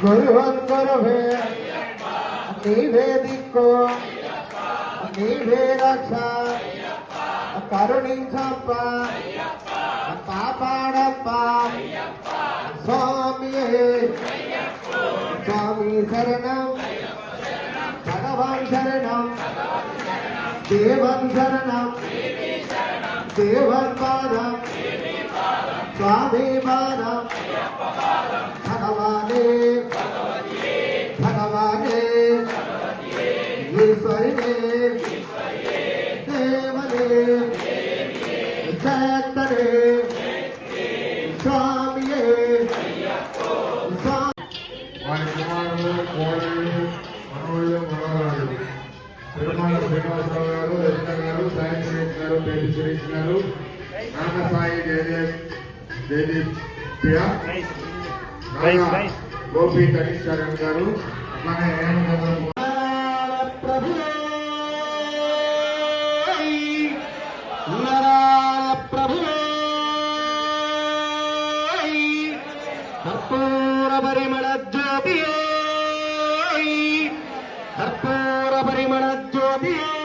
గురువన్ గురువే నీవే దిక్కు నీవే రక్ష కరుణించప్ప కాపాడప్ప స్వామియే స్వామి శరణం భగవాన్ శరణం దేవన్ శరణం దేవన్ పాదం స్వాభిమాన భగవానే. భగవానే. ఈశ్వరినే. దేవనే. జయత్తనే స్వామియే. వారి కుమారులు కోడళ్ళు మనవళ్ళు మనవరాలు తిరుమల శ్రీనివాసరావు గారు గారు సాయి గారు పేరు గారు నాన్న సాయి జయదేవ్ జయదీప్ ప్రియ. గోపి తనీష్ చరణ్ గారు. ప్రభువే కర్పూర పరిమళ జ్యోతియే కర్పూర పరిమళ జ్యోతియే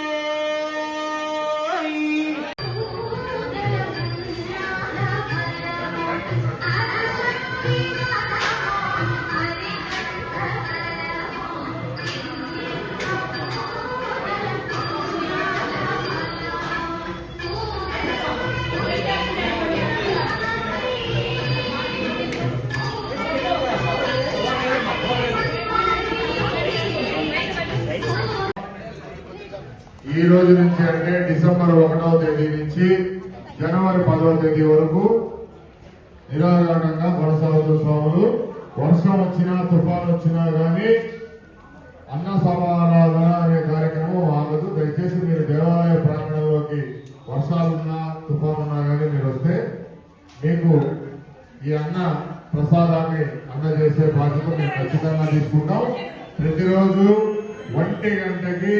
ఈ రోజు నుంచి అంటే డిసెంబర్ ఒకటవ తేదీ నుంచి జనవరి పదవ తేదీ వరకు నిరాఘాటంగా కొనసాగుతూ స్వాములు వర్షం వచ్చినా తుఫాన్ వచ్చినా కానీ అన్న సమారాధన అనే కార్యక్రమం ఆగదు. దయచేసి మీరు దేవాలయ ప్రాంగణంలోకి వర్షాలున్నా తుఫాన్ ఉన్నా కానీ మీరు వస్తే మీకు ఈ అన్న ప్రసాదాన్ని అందజేసే బాధ్యత మేము ఖచ్చితంగా తీసుకుంటాం. ప్రతిరోజు ఒంటి గంటకి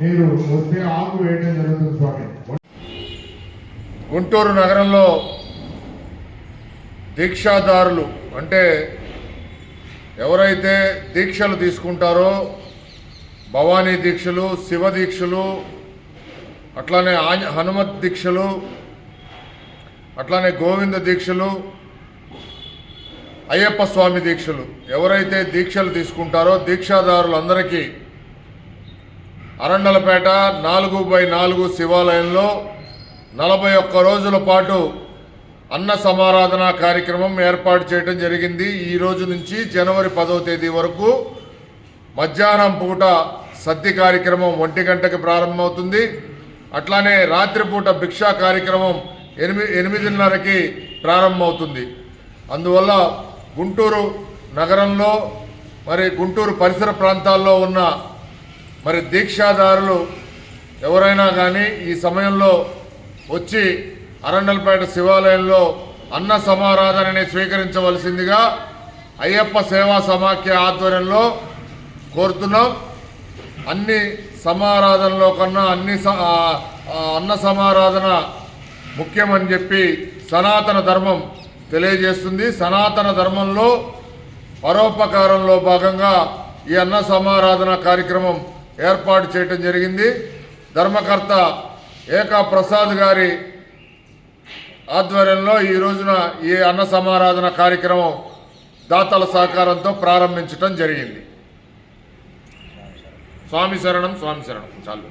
మీరు వచ్చే ఆకు వేయడం జరుగుతుంది స్వామి. గుంటూరు నగరంలో దీక్షాదారులు అంటే ఎవరైతే దీక్షలు తీసుకుంటారో భవానీ దీక్షలు శివ దీక్షలు అట్లానే ఆంజ- హనుమత్ దీక్షలు అట్లానే గోవింద దీక్షలు అయ్యప్ప స్వామి దీక్షలు. ఎవరైతే దీక్షలు తీసుకుంటారో దీక్షాదారులందరికీ అరండలపేట నాలుగు బై నాలుగు శివాలయంలో నలభై ఒక్క రోజుల పాటు అన్న సమారాధన కార్యక్రమం ఏర్పాటు చేయడం జరిగింది. ఈ రోజు నుంచి జనవరి పదవ తేదీ వరకు మధ్యాహ్నం పూట సద్ది కార్యక్రమం ఒంటి గంటకి ప్రారంభమవుతుంది. అట్లానే రాత్రిపూట భిక్షా కార్యక్రమం ఎనిమిది ఎనిమిదిన్నరకి ప్రారంభమవుతుంది. అందువల్ల గుంటూరు నగరంలో మరి గుంటూరు పరిసర ప్రాంతాల్లో ఉన్న మరి దీక్షాదారులు ఎవరైనా కానీ ఈ సమయంలో వచ్చి అరండల్పేట శివాలయంలో అన్న సమారాధనని స్వీకరించవలసిందిగా అయ్యప్ప సేవా సమాఖ్య ఆధ్వర్యంలో కోరుతున్నాం. అన్ని సమారాధనలో కన్నా అన్ని స- అన్న సమారాధన ముఖ్యమని చెప్పి సనాతన ధర్మం తెలియజేస్తుంది. సనాతన ధర్మంలో పరోపకారంలో భాగంగా ఈ అన్న సమారాధన కార్యక్రమం ఏర్పాటు చేయటం జరిగింది. ధర్మకర్త ఏకా ప్రసాద్ గారి ఆధ్వర్యంలో ఈ రోజున ఈ అన్న సమారాధన కార్యక్రమం దాతల సహకారంతో ప్రారంభించటం జరిగింది. స్వామి శరణం స్వామి శరణం. చాలు.